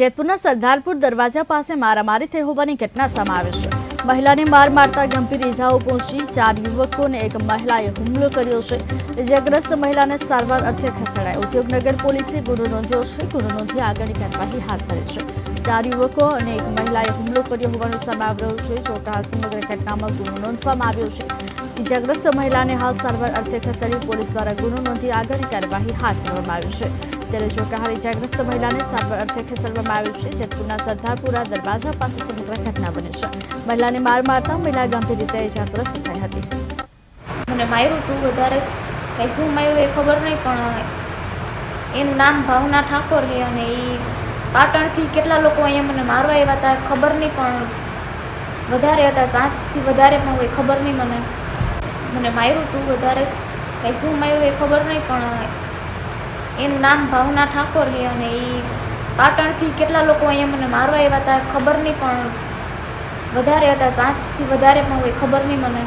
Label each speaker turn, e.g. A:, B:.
A: જેતપુરના સરદારપુર દરવાજા પાસે મારામારી થઈ હોવાની ઘટના સામે આવી છે. મહિલાને માર મારતા ગંભીર ઇજાઓ પહોંચી ચાર યુવકોને એક મહિલાએ હુમલો કર્યો છે. ઇજાગ્રસ્ત મહિલાને સારવાર અર્થે ખસેડાય. ઉદ્યોગનગર પોલીસે ગુનો નોંધ્યો છે. ગુનો નોંધી આગળની કાર્યવાહી હાથ ધરી છે. ચાર યુવકો અને એક મહિલાએ હુમલો કર્યો હોવાનું સામે આવી રહ્યું છે. જોકે સમગ્ર ઘટનામાં ગુનો નોંધવામાં આવ્યો છે. ઇજાગ્રસ્ત મહિલાને હાલ સારવાર અર્થે ખસેડી પોલીસ દ્વારા ગુનો નોંધી આગળની કાર્યવાહી હાથ ધરવામાં આવી છે. ત્યારે જોકે હાલ ઇજાગ્રસ્ત મહિલાને સારવાર અર્થે ખસેડવામાં આવ્યું છે જેતપુરના સરદારપુરા દરવાજા પાસે સમગ્ર ઘટના બની છે. મહિલાને માર મારતા મહિલા ગંભીર રીતે ઇજાગ્રસ્ત થઈ હતી.
B: મને માર્યું હતું વધારે જ. કંઈ શું માર્યું એ ખબર નહીં, પણ એનું નામ ભાવના ઠાકોર છે અને એ પાટણથી કેટલા લોકો અહીંયા મને મારવા આવ્યા હતા ખબર નહીં, પણ વધારે હતા, પાંચથી વધારે પણ હોય, ખબર નહીં મને. મને માર્યું હતું વધારે જ. કંઈ શું માર્યું એ ખબર નહીં, પણ એનું નામ ભાવના ઠાકોર છે અને એ પાટણથી કેટલા લોકો અહીંયા મને મારવા આવ્યા હતા ખબર નહીં, પણ વધારે હતા, પાંચથી વધારે પણ હોય, ખબર નહીં મને.